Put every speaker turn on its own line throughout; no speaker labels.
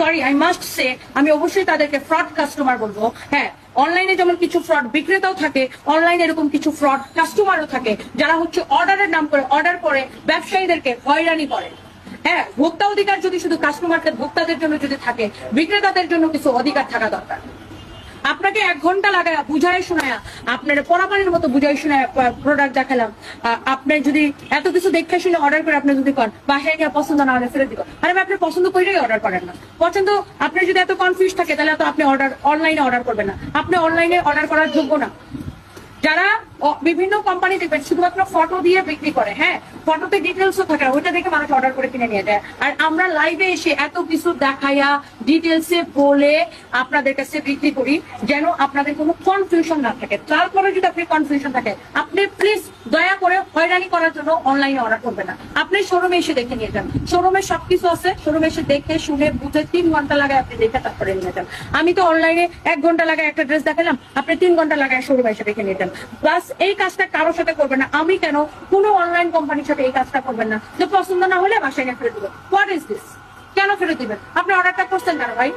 Sorry I must say আমি অবশ্যই তাদেরকে ফ্রড কাস্টমার বলব। হ্যাঁ অনলাইনে যেমন কিছু ফ্রড বিক্রেতাও থাকে অনলাইনে এরকম কিছু ফ্রড কাস্টমারও থাকে, যারা হচ্ছে অর্ডারের নাম করে অর্ডার করে, ব্যবসায়ীদেরকে হয়রানি করে। হ্যাঁ ভোক্তা অধিকার যদি শুধু কাস্টমারকে ভোক্তাদের জন্য যদি থাকে, বিক্রেতাদের জন্য কিছু অধিকার থাকা দরকার। আপনাকে এক ঘণ্টা লাগায় বুঝাই শোনায় আপনার পরামানের মতো বুঝাই শোনায় প্রোডাক্ট দেখালাম। আহ, আপনি যদি এত কিছু দেখে শুনে অর্ডার করে আপনি যদি করেন বাসায় গিয়ে পছন্দ না হলে ফেলে দিব। আরে আপনি পছন্দ করেই অর্ডার করেন না। পছন্দ আপনি যদি এত কনফিউজ থাকে তাহলে তো আপনি অর্ডার অনলাইনে অর্ডার করবেন না। আপনি অনলাইনে অর্ডার করার যোগ্য না। যারা বিভিন্ন কোম্পানি দেখবেন শুধুমাত্র ফটো দিয়ে বিক্রি করে হ্যাঁ? ফটোতে ডিটেলসও থাকে না, ওইটা দেখে মানুষ অর্ডার করে কিনে নিয়ে যায়। আর আমরা লাইভে এসে এত কিছু দেখাইয়া ডিটেলসে বলে আপনাদের কাছে বিক্রি করি যেন আপনাদের কোনো কনফিউশন না থাকে। তারপরে যদি আপনি কনফিউশন থাকে আপনি প্লিজ দয়া করে হয়রানি করার জন্য অনলাইনে অর্ডার করবে না। আপনি শোরুমে এসে দেখে নিয়ে যান। শোরুমে সবকিছু আছে। শোরুমে এসে দেখে, শুনে, বুঝে তিন ঘণ্টা লাগায় আপনি দেখে তারপরে নিয়ে যান। আমি তো অনলাইনে এক ঘণ্টা লাগায় একটা ড্রেস দেখালাম, আপনি তিন ঘণ্টা লাগায় শোরুমে এসে দেখে নিয়ে যান। প্লাস এই কাজটা কারোর সাথে করবেন না। আমি কেন? কোনো অনলাইন কোম্পানির সাথে এই কাজটা করবেন না। যে পছন্দ না হলে বাসায় ফেরত দিবেন। হোয়াট ইজ দিস কেন ফেরত দিবেন? আপনি অর্ডারটা করছেন কেন ভাই?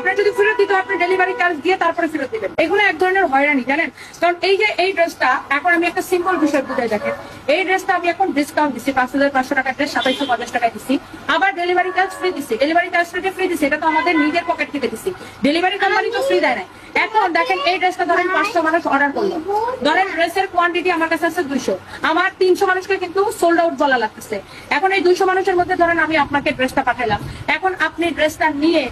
আপনার যদি ফেরত দিতে আপনি ডেলিভারি চার্জ দিয়ে তারপরে ফেরত দিবেন। এগুলো এক ধরনের হয়রানি, জানেন? কারণ এই যে এই ড্রেসটা এখন আমি একটা সিম্পল বিষয় বুঝাই দেখেন। এই ড্রেসটা আমি এখন ডিসকাউন্ট দিচ্ছি, পাঁচ হাজার পাঁচশো টাকা ড্রেস সাতাইশো পঞ্চাশ টাকায় দিচ্ছি। আবার ডেলিভারি চার্জ ফ্রি দিচ্ছি। ডেলিভারি চার্জটা ফ্রি দিচ্ছি, এটা তো আমাদের নিজের পকেট থেকে দিচ্ছি। ডেলিভারি কোম্পানি তো ফ্রি দেয় না এখন দেখেন, এই ড্রেসটা ধরেন পাঁচশো মানুষ অর্ডার করল। ধরেন ড্রেসের কোয়ান্টিটি আমার কাছে আছে দুইশো। আমার তিনশো মানুষকে কিন্তু সোল্ড আউট বলা লাগতেছে। এখন এই দুইশো মানুষের মধ্যে ধরেন আমি আপনাকে ড্রেসটা পাঠাইলাম। এখন আপনি ড্রেসটা নিয়ে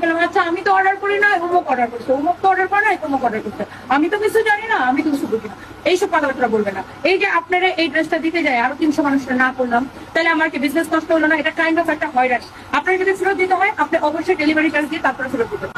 বললাম আচ্ছা আমি তো অর্ডার করি না, অমুক অর্ডার করছে, অমুক তো অর্ডার করে না অমুক অর্ডার করছে। আমি তো কিছু জানি না, আমি তো কিছু বুঝি না। এইসব কথাবার্তা বলবে না। এই যে আপনারা এই ড্রেসটা দিতে যায়, আরও তিনশো মানুষের না করলাম, তাহলে আমার কি বিজনেস নষ্ট হলো না? এটা কাইন্ড অফ একটা হয়রানি। আপনার যদি ফেরত দিতে হয়, আপনি অবশ্যই ডেলিভারি চার্জ দিয়ে তারপরে ফেরত দিবেন